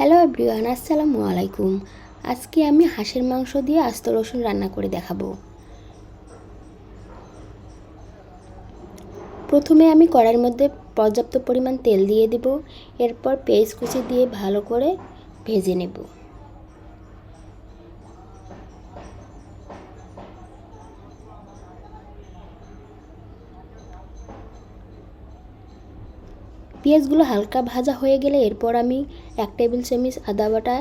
Hello everyone আসসালামু আলাইকুম। আজকে আমি হাঁসের মাংস দিয়ে আস্ত রসুন রান্না করে দেখাবো। প্রথমে আমি কড়াইয়ের মধ্যে পর্যাপ্ত পরিমাণ তেল দিয়ে দেব, এরপর পেঁয়াজ কুচি দিয়ে ভালো করে ভেজে নেব। পেঁয়াজগুলো হালকা ভাজা হয়ে গেলে এরপর আমি এক টেবিল চামচ আদা বাটা,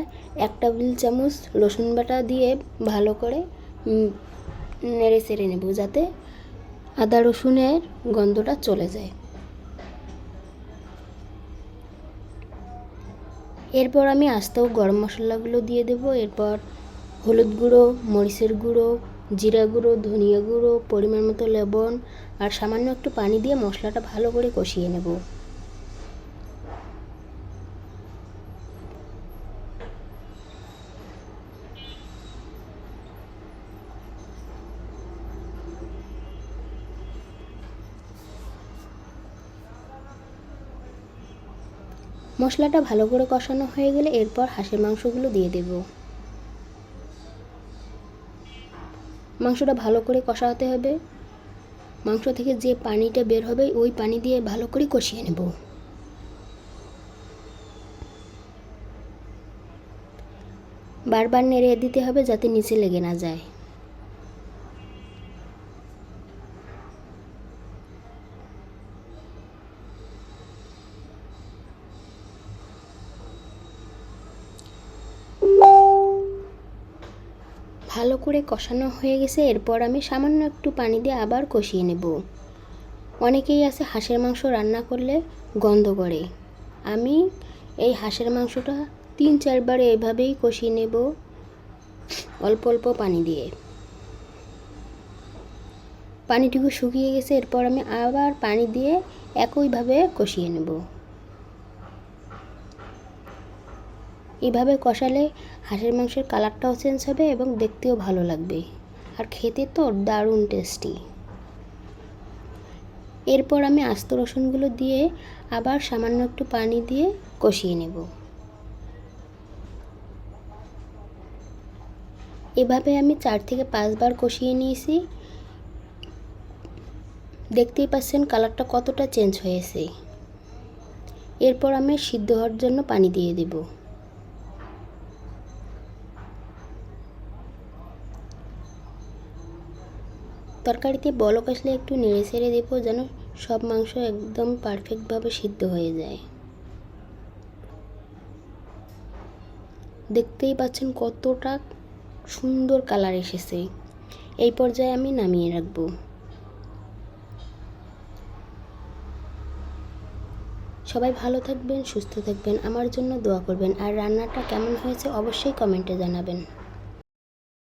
এক টেবিল চামচ রসুন বাটা দিয়ে ভালো করে নেড়ে চেড়ে নেব যাতে আদা রসুনের গন্ধটা চলে যায়। এরপর আমি আস্তেও গরম মশলাগুলো দিয়ে দেব। এরপর হলুদ গুঁড়ো, মরিচের গুঁড়ো, জিরা গুঁড়ো, ধনিয়া গুঁড়ো, পরিমাণ মতো লবণ আর সামান্য একটু পানি দিয়ে মশলাটা ভালো করে কষিয়ে নেব। মশলাটা ভালো করে কষানো হয়ে গেলে এরপর হাঁসের মাংসগুলো দিয়ে দেব। মাংসটা ভালো করে কষাতে হবে। মাংস থেকে যে পানিটা বের হবে, ওই পানি দিয়ে ভালো করে কষিয়ে নেব। বারবার নেড়ে দিতে হবে যাতে নিচে লেগে না যায়। ভালো করে কষানো হয়ে গেছে, এরপর আমি সামান্য একটু পানি দিয়ে আবার কষিয়ে নেব। অনেকেই আছে হাঁসের মাংস রান্না করলে গন্ধ করে। আমি এই হাঁসের মাংসটা তিন চারবার এভাবেই কষিয়ে নেব অল্প অল্প পানি দিয়ে। পানিটুকু শুকিয়ে গেছে, এরপর আমি আবার পানি দিয়ে একইভাবে কষিয়ে নেব। এভাবে কষালে হাঁসের মাংসের কালারটাও চেঞ্জ হবে এবং দেখতেও ভালো লাগবে। আর খেতে তো দারুণ টেস্টি এরপর আমি আস্ত রসুনগুলো দিয়ে আবার সামান্য একটু পানি দিয়ে কষিয়ে নেব। এভাবে আমি চার থেকে পাঁচবার কষিয়ে নিয়েছি। দেখতেই পাচ্ছেন কালারটা কতটা চেঞ্জ হয়েছে। এরপর আমি সিদ্ধ হওয়ার জন্য পানি দিয়ে দেবো। তরকারিতে বলক আসলে একটু নেড়ে ছেড়ে দেবো যেন সব মাংস একদম পারফেক্টভাবে সিদ্ধ হয়ে যায়। দেখতেই পাচ্ছেন কতটা সুন্দর কালার এসেছে। এই পর্যায়ে আমি নামিয়ে রাখব। সবাই ভালো থাকবেন, সুস্থ থাকবেন, আমার জন্য দোয়া করবেন। আর রান্নাটা কেমন হয়েছে অবশ্যই কমেন্টে জানাবেন।